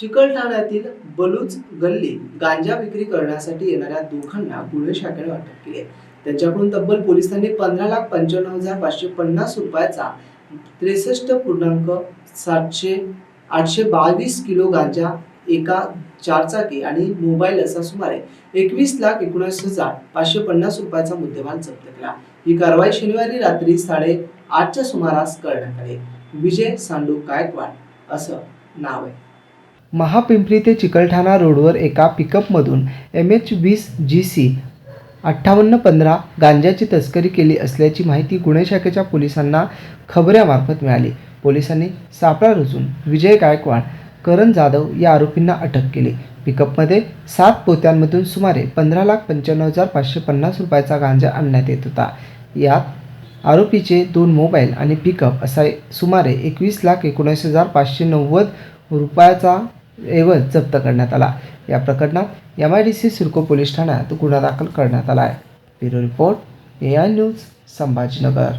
चिकलठाण्यातील बलूच गल्ली गांजा विक्री करण्यासाठी येणाऱ्या दोघांना गुन्हे शाखेने अटक केली आहे. त्यांच्याकडून तब्बल पोलिसांनी पंधरा लाख पंच्याण्णव हजार पाचशे पन्नास रुपयाचा त्रेसष्ट पूर्णांक सातशे आठशे बावीस किलो गांजा एका चारचाकी आणि मोबाईल असा सुमारे एकवीस लाख एकोणीस हजार पाचशे पन्नास रुपयाचा मुद्देमाल जप्त केला. ही कारवाई शनिवारी रात्री साडे आठच्या सुमारास करण्यात आली. विजय सांडू गायकवाड असं नाव आहे. महापिंपरी ते चिकलठाणा रोडवर एका पिकअपमधून एम एच वीस जी सी अठ्ठावन्न पंधरा गांजाची तस्करी केली असल्याची माहिती गुन्हे शाखेच्या पोलिसांना खबऱ्यामार्फत मिळाली. पोलिसांनी सापळा रचून विजय गायकवाड करण जाधव या आरोपींना अटक केली. पिकअपमध्ये सात पोत्यांमधून सुमारे पंधरा लाख पंच्याण्णव हजार पाचशे पन्नास रुपयाचा गांजा आणण्यात येत होता. यात आरोपीचे दोन मोबाईल आणि पिकअप असा सुमारे एकवीस लाख एकोणीस हजार पाचशे नव्वद रुपयाचा एवज जप्त करण्यात आला. या प्रकरणात M I D C CIDCO police ठाण्यात गुन्हा दाखल करण्यात आला आहे. Bureau report A I news Sambhajinagar.